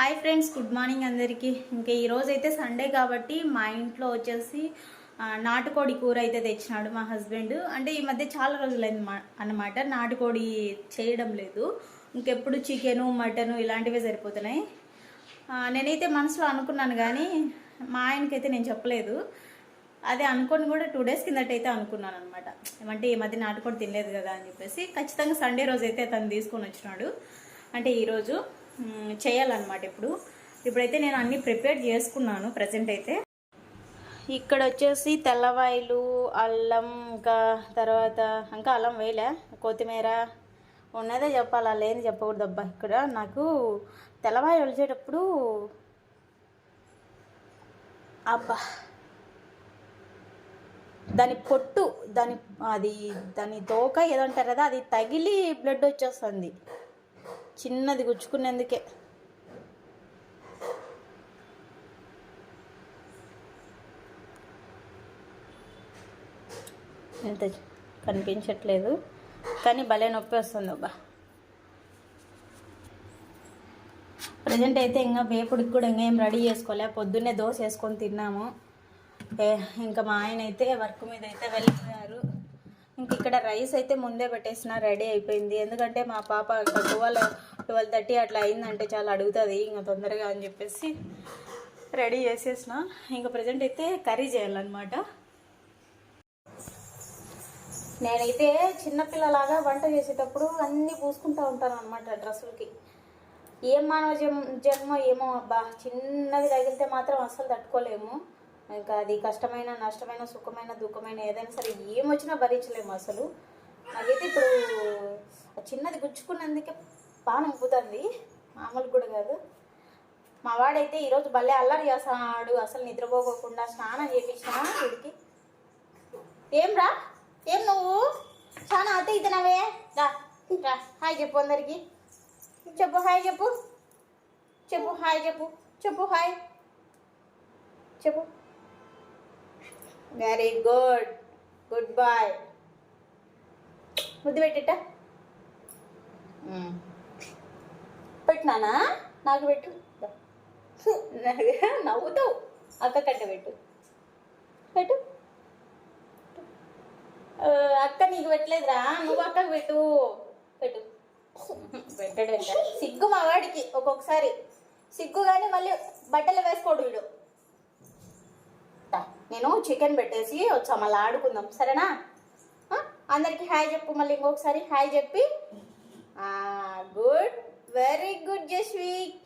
Hi friends good morning అందరికీ. ఇంకా ఈరోజు అయితే సండే కాబట్టి మా ఇంట్లో వచ్చేసి నాటుకోడి కూర అయితే తెచ్చినాడు మా హస్బెండ్. అంటే ఈ మధ్య చాలా రోజులైంది అన్నమాట. నాటుకోడి చేయడం లేదు. ఇంకెప్పుడు చికెను మటను ఇలాంటివే సరిపోతున్నాయి. నేనైతే మనసులో అనుకున్నాను కానీ మా ఆయనకైతే నేను చెప్పలేదు. అదే అనుకొని కూడా టూ డేస్ కిందట అయితే అనుకున్నాను అనమాట ఏమంటే ఈ మధ్య నాటుకోడి తినలేదు కదా అని చెప్పేసి ఖచ్చితంగా సండే రోజు అయితే తను తీసుకొని వచ్చినాడు. అంటే ఈరోజు చేయాలన్నమాట ఇప్పుడు. ఇప్పుడైతే నేను అన్ని ప్రిపేర్ చేసుకున్నాను ప్రజెంట్ అయితే. ఇక్కడ వచ్చేసి తెల్లవాయిలు అల్లం ఇంకా తర్వాత ఇంకా అల్లం వేయలే. కొత్తిమీర ఉన్నదే చెప్పాలి అలా ఏంది చెప్పకూడదు అబ్బా ఇక్కడ. నాకు తెల్లవాయి వలిచేటప్పుడు అబ్బా. దాని పొట్టు దాని అది దాని తోక ఏదంటారు కదా అది తగిలి బ్లడ్ వచ్చేస్తుంది. చిన్నది గుచ్చుకునేందుకే. ఎంత కనిపించట్లేదు కానీ భలే నొప్పి వస్తుంది అబ్బా. ప్రజెంట్ అయితే ఇంకా వేపుడికి కూడా ఇంకా ఏం రెడీ చేసుకోలే పొద్దున్నే దోశ వేసుకొని తిన్నాము. ఇంకా మా ఆయన అయితే వర్క్ మీద అయితే వెళ్ళిపోయారు. ఇంక ఇక్కడ రైస్ అయితే ముందే పెట్టేసిన రెడీ అయిపోయింది. ఎందుకంటే మా పాప ఇంకా ట్వెల్వ్ ట్వెల్వ్ థర్టీ అట్లా అయిందంటే చాలా అడుగుతుంది ఇంకా తొందరగా అని చెప్పేసి రెడీ చేసేసిన. ఇంకా ప్రజెంట్ అయితే కర్రీ చేయాలన్నమాట. నేనైతే చిన్నపిల్లలాగా వంట చేసేటప్పుడు అన్నీ పూసుకుంటూ ఉంటాను అనమాట డ్రెస్సులకి. ఏం మానవ జన్మ ఏమో అబ్బా చిన్నది తగిలితే మాత్రం అస్సలు తట్టుకోలేము. ఇంకా అది కష్టమైన నష్టమైన సుఖమైన దుఃఖమైన ఏదైనా సరే ఏం వచ్చినా భరించలేము అసలు. నాకైతే ఇప్పుడు చిన్నది గుచ్చుకున్నందుకే పానం ఉబ్బుతుంది మామూలు కూడా కాదు. మా వాడైతే ఈరోజు భలే అల్లరి చేస్తున్నాడు అసలు నిద్రపోకోకుండా స్నానం చేపించిన వీడికి. ఏం రా? ఏం నువ్వు? చాలా అతి ఇతనవే. రా రా. హాయ్ చెప్పు అందరికి. చెప్పు హాయ్ చెప్పు. చెప్పు హాయ్ చెప్పు. చెప్పు హాయ్. చెప్పు. వెరీ గుడ్ గుడ్ బాయ్ ముద్దు పెట్టిట? పెట్టినానా? నాకు పెట్టు. నవ్వుతావు. అక్క కట్ట పెట్టు. పెట్టు అక్క నీకు పెట్టలేదురా. నువ్వు అక్కకు పెట్టు. పెట్టు. పెట్టడు వెంట సిగ్గు మా వాడికి ఒక్కొక్కసారి. సిగ్గు కానీ మళ్ళీ బట్టలు వేసుకోడు వీడు. నేను చికెన్ పెట్టేసి వచ్చా మళ్ళీ ఆడుకుందాం. సరేనా? అందరికి హాయ్ చెప్పు మళ్ళీ ఇంకొకసారి. హాయ్ చెప్పి. గుడ్ వెరీ గుడ్ జస్వి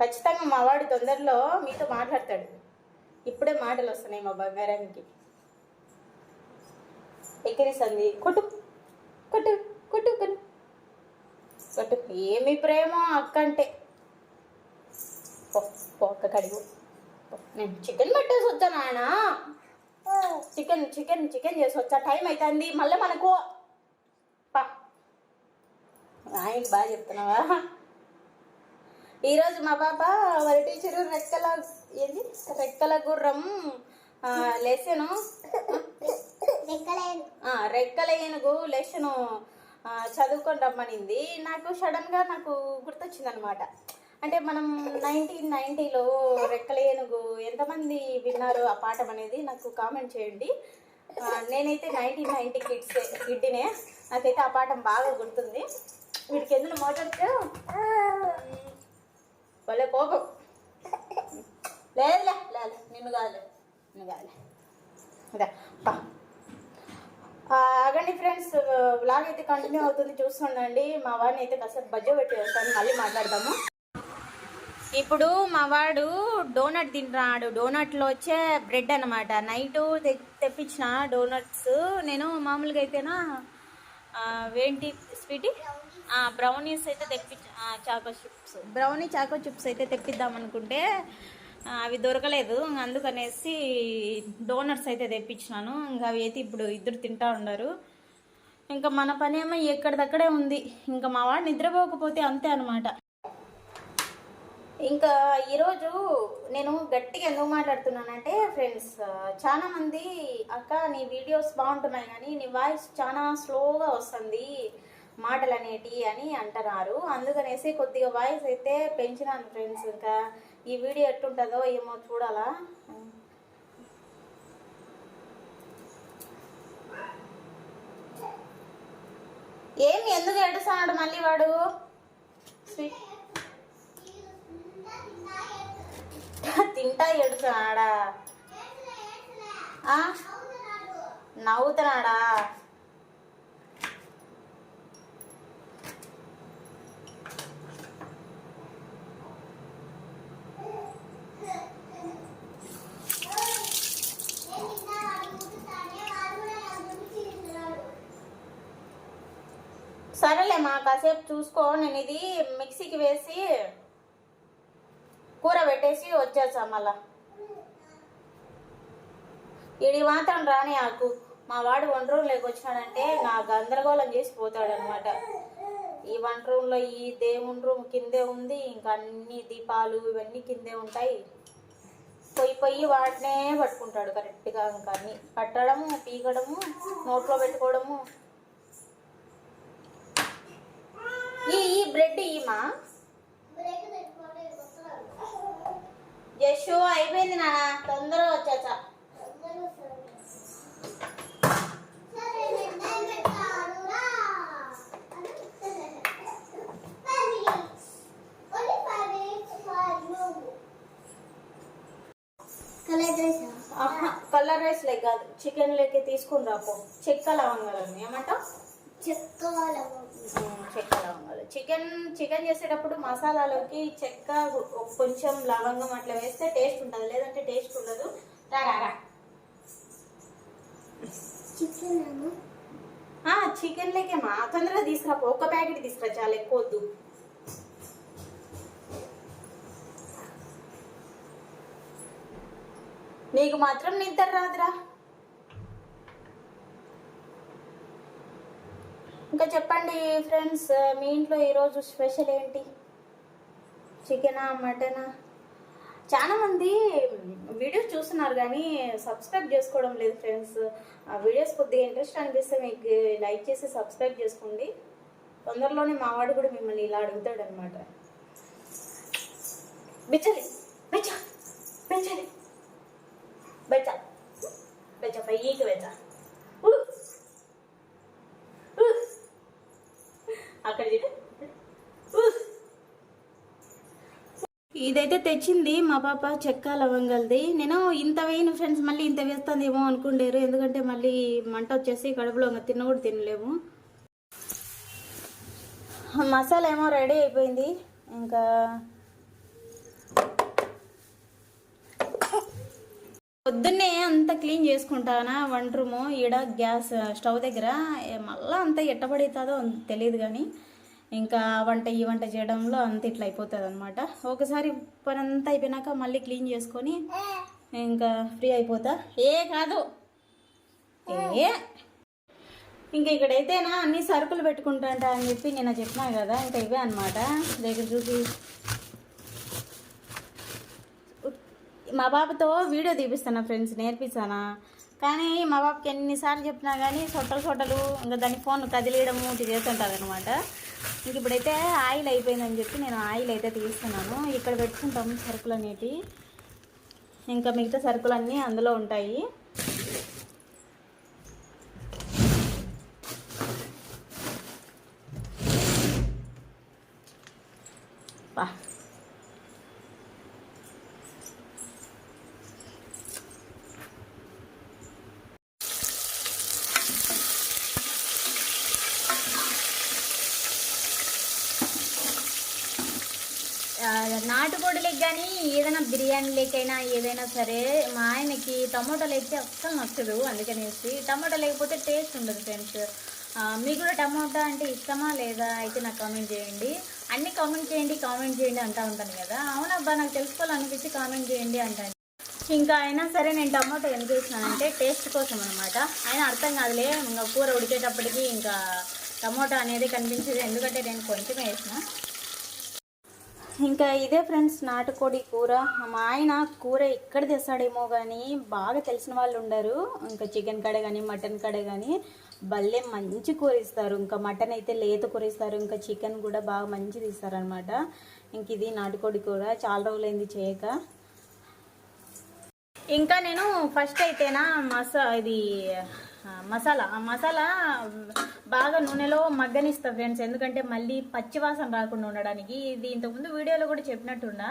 ఖచ్చితంగా మా వాడు తొందరలో మీతో మాట్లాడతాడు. ఇప్పుడే మాటలు వస్తున్నాయి మా బంగారానికి. ఎక్కిరిస్తుంది. కొట్టు కొట్టు కొట్టు కొట్టు. కొట్టు. ఏమి ప్రేమ అక్క అంటే పో, కడిగు నేను చికెన్ పెట్టేసి వచ్చా నాయన. చికెన్ చికెన్ చికెన్ చేసి వచ్చా. టైం అవుతుంది మళ్ళీ మనకు పా. ఆయనకి బాగా చెప్తున్నావా? ఈరోజు మా పాప వాళ్ళ టీచరు రెక్కల ఏంది? రెక్కల గుర్రం లెసను రెక్కల ఏనుగు లెసను చదువుకొని రమ్మనింది. నాకు సడన్గా నాకు గుర్తొచ్చింది అనమాట అంటే మనం నైన్టీన్ నైన్టీలో రెక్కలేనుగు ఎంతమంది విన్నారు ఆ పాఠం అనేది నాకు కామెంట్ చేయండి. నేనైతే నైన్టీన్ నైన్టీ కిడ్స్ కిడ్డినే. నాకైతే ఆ పాఠం బాగా గుర్తుంది. వీడికి ఎందుకు మోటార్స్ వాళ్ళే కోపం. లేదులే లేదు నిన్ను కాదులే నిన్ను కాదులే. అదే ఫ్రెండ్స్ వ్లాగ్ అయితే కంటిన్యూ అవుతుంది. చూస్తుండండి. మా వాడిని అయితే కాసేపు బజ్జో పెట్టి వస్తాను. మళ్ళీ మాట్లాడదాము. ఇప్పుడు మా వాడు డోనట్ తింటున్నాడు. డోనట్లో వచ్చే బ్రెడ్ అనమాట నైట్ తెప్పించిన డోనట్స్. నేను మామూలుగా అయితేనా వేంటి ఏంటి స్వీటీ బ్రౌనీస్ అయితే తెప్పి choco chips. Brownie choco chips అయితే తెప్పిద్దాం అనుకుంటే అవి దొరకలేదు. అందుకనేసి డోనట్స్ అయితే తెప్పించినాను. ఇంకా అవి అయితే ఇప్పుడు ఇద్దరు తింటా ఉన్నారు. ఇంకా మన పని ఏమో ఎక్కడిదక్కడే ఉంది. ఇంకా మా వాడు నిద్రపోకపోతే అంతే అనమాట ఇంకా ఈరోజు నేను గట్టిగా ఎందుకు మాట్లాడుతున్నానంటే ఫ్రెండ్స్ చాలా మంది అక్క నీ వీడియోస్ బాగుంటున్నాయి కానీ నీ వాయిస్ చాలా స్లోగా వస్తుంది మాటలు అనేటి అని అంటున్నారు. అందుకనేసి కొద్దిగా వాయిస్ అయితే పెంచినాను ఫ్రెండ్స్ ఇంకా ఈ వీడియో ఎట్లుంటుందో ఏమో చూడాలా? ఏమి ఎందుకు ఏడుస్తున్నాడు మళ్ళీ వాడు? స్వీట్ తింటా ఏడుతున్నాడా ఆ? నవ్వుతున్నాడా? సరేలేమ్మా కాసేపు చూసుకో. నేను ఇది మిక్సీకి వేసి కూర పెట్టేసి వచ్చేసాం మళ్ళా. ఇది మాత్రం రాని ఆకు. మా వాడు వంట రూమ్ లేక వచ్చినాడంటే నా గందరగోళం చేసి పోతాడనమాట ఈ వంట రూమ్లో ఈ దేవుని రూమ్ కిందే ఉంది ఇంకా అన్ని దీపాలు ఇవన్నీ కిందే ఉంటాయి. పొయ్యి పొయ్యి వాటినే పట్టుకుంటాడు కరెక్ట్గా ఇంకా అన్ని. పట్టడము పీకడము నోట్లో పెట్టుకోవడము. ఈ ఈ బ్రెడ్ ఈమా జషు అయిపోయింది నాన్న. తొందరగా వచ్చేసా. కలర్ రైస్ లెక్క కాదు. చికెన్ లెక్క తీసుకుని రాపో. చెక్క లవంగాలని ఏమంటావు? చెక్క లవంగాలు. చికెన్ చికెన్ చేసేటప్పుడు మసాలాలోకి చెక్క కొంచెం లవంగం అట్లా వేస్తే టేస్ట్ ఉంటుంది. లేదంటే టేస్ట్ ఉండదు. రా రా, రా. ఆ, చికెన్ లేకే మా. తొందరగా తీసుకురాపో. ఒక ప్యాకెట్ తీసుకురా చాలా ఎక్కువ వద్దు. నీకు మాత్రం నిద్ర రాదురా. ఇంకా చెప్పండి ఫ్రెండ్స్ మీ ఇంట్లో ఈరోజు స్పెషల్ ఏంటి? చికెనా మటనా? చాలామంది వీడియోస్ చూస్తున్నారు కానీ సబ్స్క్రైబ్ చేసుకోవడం లేదు ఫ్రెండ్స్. ఆ వీడియోస్ కొద్దిగా ఇంట్రెస్ట్ అనిపిస్తే మీకు లైక్ చేసి సబ్స్క్రైబ్ చేసుకోండి. తొందరలోనే మావాడు కూడా మిమ్మల్ని ఇలా అడుగుతాడు అనమాట బెచ్చలి బెచ్చ బెచ్చలి బెచ్చ బెచ్చ పైకి బెచ్చ. ఇదైతే తెచ్చింది మా పాప చెక్క లవంగల్ది. నేను ఇంత వేయను ఫ్రెండ్స్ మళ్ళీ ఇంత వేస్తుందేమో అనుకుండేరు. ఎందుకంటే మళ్ళీ మంట వచ్చేసి కడుపులో ఇంకా తిన్న కూడా తినలేము. మసాలా ఏమో రెడీ అయిపోయింది. ఇంకా పొద్దున్నే అంత క్లీన్ చేసుకుంటానా వంట రూము ఈడ గ్యాస్ స్టవ్ దగ్గర. మళ్ళీ మళ్ళా అంత ఎట్టబడుతుందో తెలియదు కానీ ఇంకా ఆ వంట ఈ వంట చేయడంలో అంత ఇట్లా అయిపోతుంది అనమాట ఒకసారి పని అంతా అయిపోయినాక మళ్ళీ క్లీన్ చేసుకొని ఇంకా ఫ్రీ అయిపోతా. ఏ కాదు. ఏ? ఇంకా ఇక్కడైతేనా అన్ని సరుకులు పెట్టుకుంటాంట అని చెప్పి నేను చెప్పినా కదా ఇంకా ఇవే అనమాట దగ్గర చూసి మా బాబుతో వీడియో తీపిస్తాను ఫ్రెండ్స్ నేర్పిస్తానా? కానీ మా బాబుకి ఎన్నిసార్లు చెప్పినా కానీ సొట్టలు సొట్టలు ఇంకా దాని ఫోన్ కదిలేయడము ఇది చేస్తుంటుంది అనమాట ఇంక ఇప్పుడైతే ఆయిల్ అయిపోయిందని చెప్పి నేను ఆయిల్ అయితే తీస్తున్నాను. ఇక్కడ పెట్టుకుంటాము సరుకులు అనేటివి ఇంకా మిగతా సరుకులన్నీ అందులో ఉంటాయి బా ఆ, నాటుకోడిలకు కానీ ఏదైనా బిర్యానీలకైనా ఏదైనా సరే మా ఆయనకి టమాటోలు అయితే అస్సలు నచ్చదు అందుకనేసి. టమాటో లేకపోతే టేస్ట్ ఉండదు ఫ్రెండ్స్. మీకు కూడా టమాటా అంటే ఇష్టమా లేదా అయితే నాకు కామెంట్ చేయండి. అన్ని కామెంట్ చేయండి కామెంట్ చేయండి అంటూ ఉంటాను కదా. అవునబ్బా నాకు తెలుసుకోవాలనిపించి కామెంట్ చేయండి అంటాను. ఇంకా అయినా సరే నేను టమాటో ఎందుకు వేసినానంటే టేస్ట్ కోసం అనమాట అయినా అర్థం కాదులే ఇంకా కూర ఉడికేటప్పటికి ఇంకా టమోటా అనేది కనిపించేది. ఎందుకంటే నేను కొంచెం వేసిన. ఇంకా ఇదే ఫ్రెండ్స్ నాటుకోడి కూర. మా ఆయన కూర ఎక్కడ తెస్తాడేమో కానీ బాగా తెలిసిన వాళ్ళు ఉండరు. ఇంకా చికెన్ కడ కానీ మటన్ కడ కానీ భలే మంచి కూర ఇస్తారు. ఇంకా మటన్ అయితే లేత కూర ఇస్తారు. ఇంకా చికెన్ కూడా బాగా మంచిది ఇస్తారనమాట ఇంక ఇది నాటుకోడి కూర. చాలా రోజులైంది చేయక. ఇంకా నేను ఫస్ట్ అయితేనా మసా ఇది మసాలా. ఆ మసాలా బాగా నూనెలో మగ్గనిస్తా ఫ్రెండ్స్. ఎందుకంటే మళ్ళీ పచ్చివాసన రాకుండా ఉండడానికి. ఇది ఇంతకుముందు వీడియోలో కూడా చెప్పినట్టున్నా.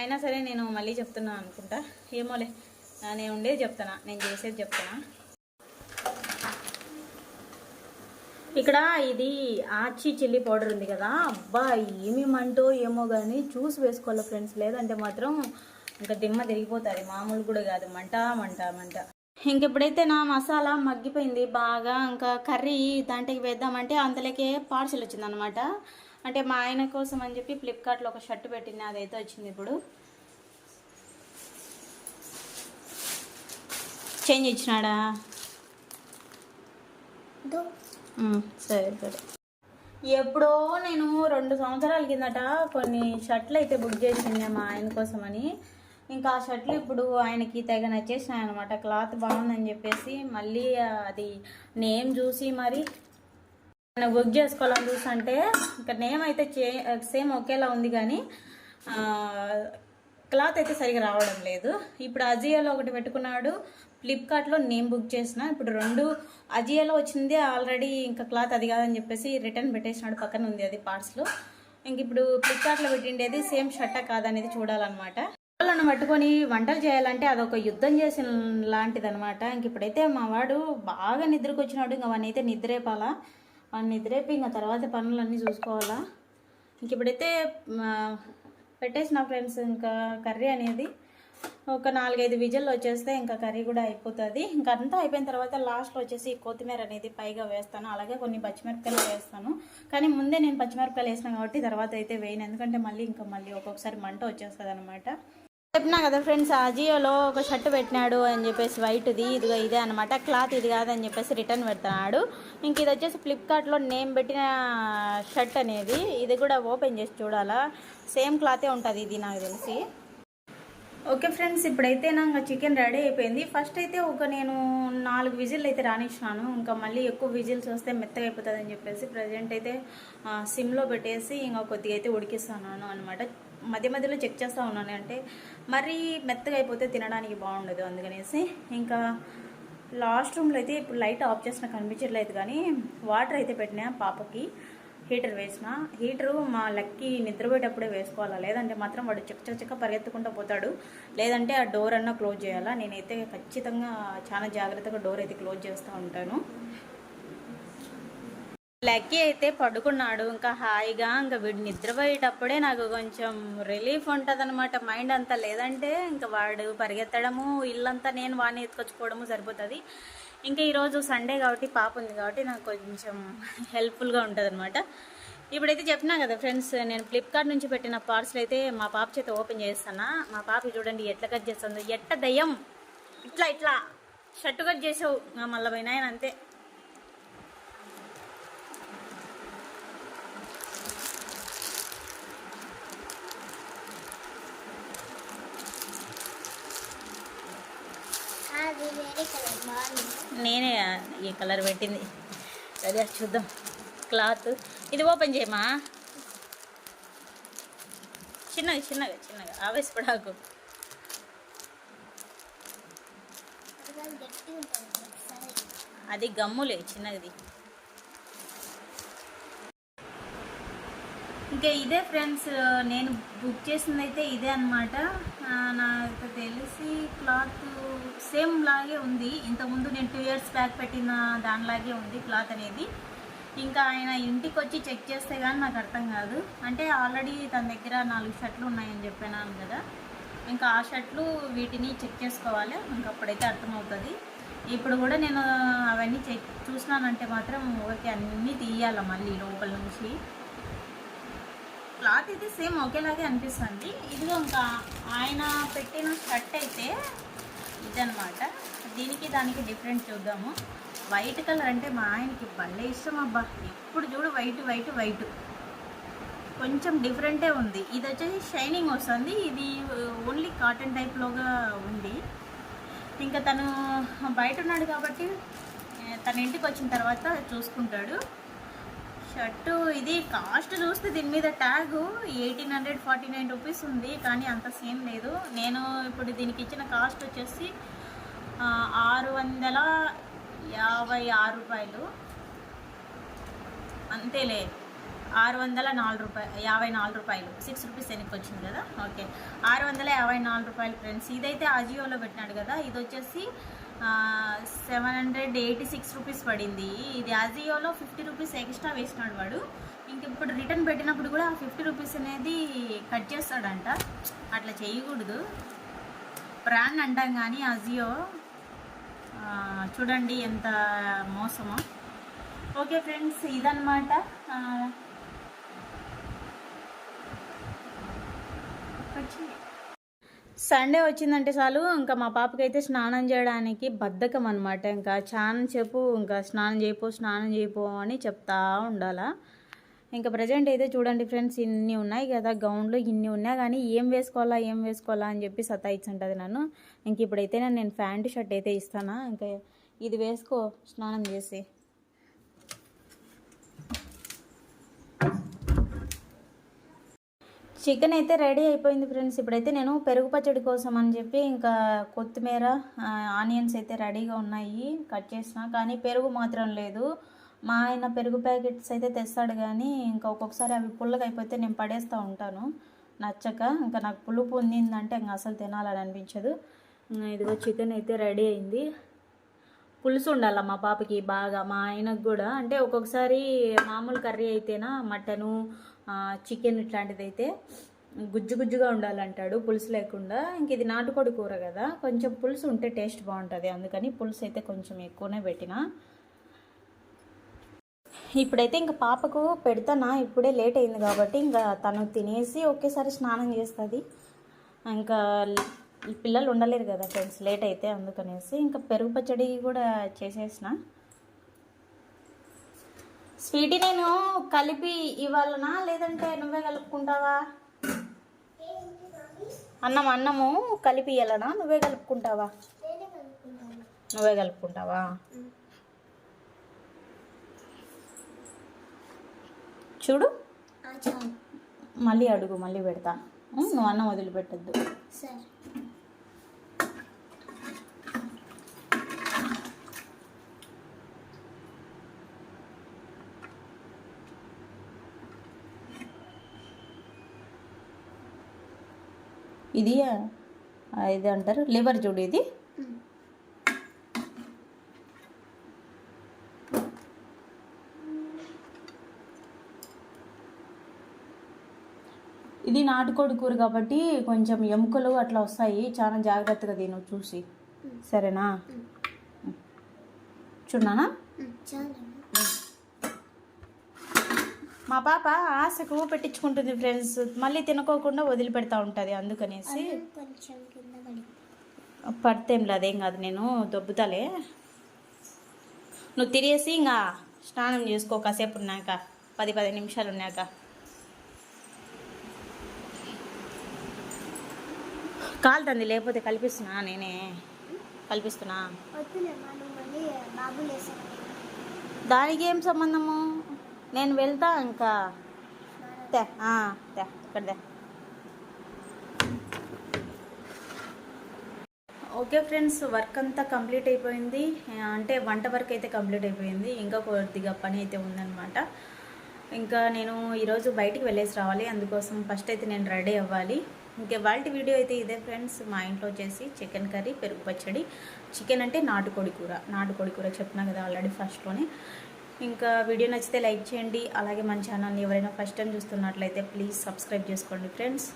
అయినా సరే నేను మళ్ళీ చెప్తున్నాను అనుకుంటా. ఏమోలే. నేను ఉండేది చెప్తానా నేను చేసేది చెప్తానా ఇక్కడ ఇది ఆచి చిల్లీ పౌడర్ ఉంది కదా. అబ్బా ఏమి మంటో ఏమో కానీ చూసి వేసుకోవాలి ఫ్రెండ్స్. లేదంటే మాత్రం ఇంకా దిమ్మ తిరిగిపోతుంది. మామూలు కూడా కాదు. మంట మంట మంట. ఇంక ఇప్పుడైతే నా మసాలా మగ్గిపోయింది బాగా ఇంకా కర్రీ దాంట్లోకి వేద్దామంటే అంతలోకే పార్సల్ వచ్చిందనమాట అంటే మా ఆయన కోసం అని చెప్పి ఫ్లిప్కార్ట్లో ఒక షర్ట్ పెట్టిన అదైతే వచ్చింది ఇప్పుడు. చేంజ్ ఇచ్చినాడా? సరే సరే. ఎప్పుడో నేను రెండు సంవత్సరాల కిందట కొన్ని షర్ట్లు అయితే బుక్ చేసిండే మా ఆయన కోసమని ఇంకా ఆ షర్ట్లు ఇప్పుడు ఆయనకి తెగ నచ్చేసినాయి అనమాట క్లాత్ బాగుందని చెప్పేసి మళ్ళీ అది నేమ్ చూసి మరి నేను బుక్ చేసుకోవాలని చూసంటే ఇంకా నేమ్ అయితే చే సేమ్ ఒకేలా ఉంది కానీ క్లాత్ అయితే సరిగా రావడం లేదు. ఇప్పుడు అజియోలో ఒకటి పెట్టుకున్నాడు. ఫ్లిప్కార్ట్లో నేను బుక్ చేసిన. ఇప్పుడు రెండు అజియోలో వచ్చింది ఆల్రెడీ ఇంకా క్లాత్ అది కాదని చెప్పేసి రిటర్న్ పెట్టేసినాడు. పక్కన ఉంది అది పార్ట్స్లో ఇంక ఇప్పుడు ఫ్లిప్కార్ట్లో పెట్టిండేది సేమ్ షర్టా కాదనేది చూడాలన్నమాట. వాళ్ళను పట్టుకొని వంటలు చేయాలంటే అదొక యుద్ధం చేసిన లాంటిది అనమాట ఇంక ఇప్పుడైతే మా వాడు బాగా నిద్రకు వచ్చినాడు ఇంకా వాడిని అయితే నిద్రేపాలా? వాడిని నిద్రేపి ఇంకా తర్వాత పనులన్నీ చూసుకోవాలా? ఇంక ఇప్పుడైతే పెట్టేసిన ఫ్రెండ్స్ ఇంకా కర్రీ అనేది ఒక నాలుగైదు విజిల్లు వచ్చేస్తే ఇంకా కర్రీ కూడా అయిపోతుంది. ఇంకా అంతా అయిపోయిన తర్వాత లాస్ట్లో వచ్చేసి కొత్తిమీర అనేది పైగా వేస్తాను. అలాగే కొన్ని పచ్చిమిరపకాయలు వేస్తాను. కానీ ముందే నేను పచ్చిమిరపకాయలు వేసినాను కాబట్టి తర్వాత అయితే వేయను. ఎందుకంటే మళ్ళీ ఇంకా మళ్ళీ ఒక్కొక్కసారి మంట వచ్చేస్తుంది అనమాట చెప్పినా కదా ఫ్రెండ్స్ అజియోలో ఒక షర్ట్ పెట్టినాడు అని చెప్పేసి వైట్ది ఇదిగో ఇదే అనమాట క్లాత్ ఇది కాదని చెప్పేసి రిటర్న్ పెడుతున్నాడు. ఇంక ఇది వచ్చేసి ఫ్లిప్కార్ట్లో నేమ్ పెట్టిన షర్ట్ అనేది ఇది కూడా ఓపెన్ చేసి చూడాలా? సేమ్ క్లాతే ఉంటుంది ఇది నాకు తెలిసి. ఓకే ఫ్రెండ్స్ ఇప్పుడైతే నాకు చికెన్ రెడీ అయిపోయింది. ఫస్ట్ అయితే ఒక నేను నాలుగు విజిల్ అయితే రానిచ్చినాను. ఇంకా మళ్ళీ ఎక్కువ విజిల్స్ వస్తే మెత్తగా అయిపోతుంది అని చెప్పేసి ప్రజెంట్ అయితే సిమ్లో పెట్టేసి ఇంకా కొద్దిగా అయితే ఉడికిస్తున్నాను అనమాట మధ్య మధ్యలో చెక్ చేస్తూ ఉన్నాను. అంటే మరీ మెత్తగా అయిపోతే తినడానికి బాగుండదు అందుకనేసి ఇంకా లాస్ట్ రూమ్లో అయితే ఇప్పుడు లైట్ ఆఫ్ చేసిన కనిపించట్లేదు కానీ వాటర్ అయితే పెట్టినా పాపకి. హీటర్ వేసిన. హీటరు మా లక్కి నిద్రపోయేటప్పుడే వేసుకోవాలా? లేదంటే మాత్రం వాడు చెక్క చెక్క పరిగెత్తుకుంటూ పోతాడు. లేదంటే ఆ డోర్ అన్నా క్లోజ్ చేయాలా? నేనైతే ఖచ్చితంగా చాలా జాగ్రత్తగా డోర్ అయితే క్లోజ్ చేస్తూ ఉంటాను. లక్కీ అయితే పడుకున్నాడు. ఇంకా హాయిగా ఇంకా వీడు నిద్రపోయేటప్పుడే నాకు కొంచెం రిలీఫ్ ఉంటుంది అనమాట మైండ్ అంతా లేదంటే ఇంకా వాడు పరిగెత్తడము ఇల్లంతా నేను వాడిని ఎత్తుకొచ్చుకోవడము సరిపోతుంది. ఇంకా ఈరోజు సండే కాబట్టి పాప ఉంది కాబట్టి నాకు కొంచెం హెల్ప్ఫుల్గా ఉంటుంది అనమాట ఇప్పుడైతే చెప్పినా కదా ఫ్రెండ్స్ నేను ఫ్లిప్కార్ట్ నుంచి పెట్టిన పార్సల్ అయితే మా పాప చేత ఓపెన్ చేస్తానా? మా పాప చూడండి ఎట్లా కట్ చేస్తుందో. ఎట్ట దయ్యం! ఇట్లా ఇట్లా! షర్ట్ కట్ చేసావు. మళ్ళీ పోయినా అంతే అది వేరే కలర్ బాగుంది నేనే ఈ కలర్ పెట్టింది. సరే చూద్దాం. క్లాత్. ఇది ఓపెన్ చేయమా? చిన్నగా చిన్నగా చిన్నగా. ఆవేశపడాకు. అది అది గమ్ములే చిన్నది ఇదే ఫ్రెండ్స్ నేను బుక్ చేసింది అయితే ఇదే అనమాట నాకు తెలిసి క్లాత్ సేమ్ లాగే ఉంది. ఇంతకుముందు నేను టూ ఇయర్స్ బ్యాక్ పెట్టిన దానిలాగే ఉంది క్లాత్ అనేది. ఇంకా ఆయన ఇంటికి వచ్చి చెక్ చేస్తే కానీ నాకు అర్థం కాదు. అంటే ఆల్రెడీ తన దగ్గర నాలుగు షర్ట్లు ఉన్నాయని చెప్పాను కదా. ఇంకా ఆ షర్ట్లు వీటిని చెక్ చేసుకోవాలి. ఇంకా అప్పుడైతే అర్థమవుతుంది. ఇప్పుడు కూడా నేను అవన్నీ చెక్ చూసినానంటే మాత్రం ఓకే అన్నీ తీయాలి మళ్ళీ లోపల నుంచి. క్లాత్ అయితే సేమ్ ఒకేలాగే అనిపిస్తుంది. ఇదిగో ఇంకా ఆయన పెట్టిన షర్ట్ అయితే ఇదనమాట దీనికి దానికి డిఫరెంట్ చూద్దాము. వైట్ కలర్ అంటే మా ఆయనకి భలే ఇష్టం అబ్బా. ఎప్పుడు చూడు వైట్ వైట్ వైట్. కొంచెం డిఫరెంటే ఉంది. ఇది వచ్చేసి షైనింగ్ వస్తుంది. ఇది ఓన్లీ కాటన్ టైప్లోగా ఉంది. ఇంకా తను బయట ఉన్నాడు కాబట్టి తన ఇంటికి వచ్చిన తర్వాత చూసుకుంటాడు. షర్టు ఇది కాస్ట్ చూస్తే దీని మీద tag eighteen hundred forty nine rupees ఉంది కానీ అంత సేమ్ లేదు. నేను ఇప్పుడు దీనికి ఇచ్చిన కాస్ట్ వచ్చేసి ఆరు వందల యాభై ఆరు రూపాయలు. అంతేలే ఆరు వందల నాలుగు రూపాయలు యాభై నాలుగు రూపాయలు. సిక్స్ రూపీస్ వెనక్కి వచ్చింది కదా? ఓకే. ఆరు వందల యాభై నాలుగు రూపాయలు ఫ్రెండ్స్ ఇదైతే అజియోలో పెట్టినాడు కదా? ఇది వచ్చేసి seven hundred eighty six rupees పడింది. ఇది అజియోలో ఫిఫ్టీ రూపీస్ ఎక్స్ట్రా వేసినాడు వాడు. ఇంక ఇప్పుడు రిటర్న్ పెట్టినప్పుడు కూడా ఫిఫ్టీ రూపీస్ అనేది కట్ చేస్తాడంట. అట్లా చేయకూడదు. బ్రాండ్ అంటాం కానీ అజియో చూడండి ఎంత మోసమో. ఓకే ఫ్రెండ్స్ ఇదన్నమాట. వచ్చింది. సండే వచ్చిందంటే చాలు ఇంకా మా పాపకైతే స్నానం చేయడానికి బద్ధకం అనమాట ఇంకా చాలా చెప్పు ఇంకా స్నానం చేయపో స్నానం చేయిపో అని చెప్తా ఉండాలా. ఇంకా ప్రజెంట్ అయితే చూడండి ఫ్రెండ్స్ ఇన్ని ఉన్నాయి కదా గౌన్లు ఇన్ని ఉన్నాయి కానీ ఏం వేసుకోవాలా ఏం వేసుకోవాలా అని చెప్పి సతాయిచ్చుంటుంది నన్ను. ఇంక ఇప్పుడైతే నేను ప్యాంటు షర్ట్ అయితే ఇస్తానా? ఇంకా ఇది వేసుకో స్నానం చేసి. చికెన్ అయితే రెడీ అయిపోయింది ఫ్రెండ్స్ ఇప్పుడైతే నేను పెరుగు పచ్చడి కోసం అని చెప్పి ఇంకా కొత్తిమీర ఆనియన్స్ అయితే రెడీగా ఉన్నాయి. కట్ చేసిన. కానీ పెరుగు మాత్రం లేదు. మా ఆయన పెరుగు ప్యాకెట్స్ అయితే తెస్తాడు కానీ ఇంకా ఒక్కొక్కసారి అవి పుల్లగా అయిపోతే నేను పడేస్తూ ఉంటాను. నచ్చక ఇంకా నాకు పులుపు ఉందిందంటే ఇంకా అసలు తినాలని అనిపించదు. ఇదిగో చికెన్ అయితే రెడీ అయింది. పులుసు ఉండాలి మా పాపకి బాగా మా ఆయనకు కూడా. అంటే ఒక్కొక్కసారి మామూలు కర్రీ అయితేనా మటను చికెన్ ఇట్లాంటిది అయితే గుజ్జు గుజ్జుగా ఉండాలంటాడు పులుసు లేకుండా. ఇంక ఇది నాటుకోడి కూర కదా కొంచెం పులుసు ఉంటే టేస్ట్ బాగుంటుంది. అందుకని పులుసు అయితే కొంచెం ఎక్కువనే పెట్టిన. ఇప్పుడైతే ఇంకా పాపకు పెడతానా ఇప్పుడే లేట్ అయింది కాబట్టి ఇంకా తను తినేసి ఒకేసారి స్నానం చేస్తుంది. ఇంకా పిల్లలు ఉండలేరు కదా ఫ్రెండ్స్ లేట్ అయితే అందుకనేసి ఇంకా పెరుగు పచ్చడి కూడా చేసేసిన. స్వీటీ నేను కలిపి ఇవ్వాలనా? లేదంటే నువ్వే కలుపుకుంటావా? అన్నం అన్నము కలిపి ఇవ్వాలనా నువ్వే కలుపుకుంటావా? నువ్వే కలుపుకుంటావా? చూడు. మళ్ళీ అడుగు మళ్ళీ పెడతా. నువ్వు అన్నం వదిలిపెట్టద్దు. సరే. ఇది ఇది అంటారు లివర్ చూడు ఇది. ఇది నాటుకోడి కూర కాబట్టి కొంచెం ఎముకలు అట్లా వస్తాయి. చాలా జాగ్రత్తగా తిను చూసి. సరేనా? చూడనా మా పాప ఆశకు పెట్టించుకుంటుంది ఫ్రెండ్స్. మళ్ళీ తినుకోకుండా వదిలిపెడతా ఉంటుంది అందుకనేసి. పడితేం అదేం కాదు నేను దొబ్బుతాలే. నువ్వు తిరిగేసి ఇంకా స్నానం చేసుకో కాసేపు ఉన్నాక. పది పది నిమిషాలు ఉన్నాక. కాలుతుంది లేకపోతే కల్పిస్తున్నా నేనే. కల్పిస్తున్నా. దానికి ఏం సంబంధము? నేను వెళ్తా ఇంకా. తే తే ఇక్కడ తే. ఓకే ఫ్రెండ్స్ వర్క్ అంతా కంప్లీట్ అయిపోయింది. అంటే వంట వర్క్ అయితే కంప్లీట్ అయిపోయింది. ఇంకా కొద్దిగా పని అయితే ఉందన్నమాట. ఇంకా నేను ఈరోజు బయటికి వెళ్ళేసి రావాలి. అందుకోసం ఫస్ట్ అయితే నేను రెడీ అవ్వాలి. ఇంకా వాళ్ళ వీడియో అయితే ఇదే ఫ్రెండ్స్ మా ఇంట్లో వచ్చేసి చికెన్ కర్రీ పెరుగు పచ్చడి. చికెన్ అంటే నాటుకోడి కూర. నాటుకోడి కూర చెప్పినా కదా ఆల్రెడీ ఫస్ట్లోనే. ఇంకా వీడియో నచ్చితే లైక్ చేయండి. అలాగే మన ఛానల్ని ఎవరైనా ఫస్ట్ టైం చూస్తున్నట్లయితే ప్లీజ్ సబ్స్క్రైబ్ చేసుకోండి ఫ్రెండ్స్.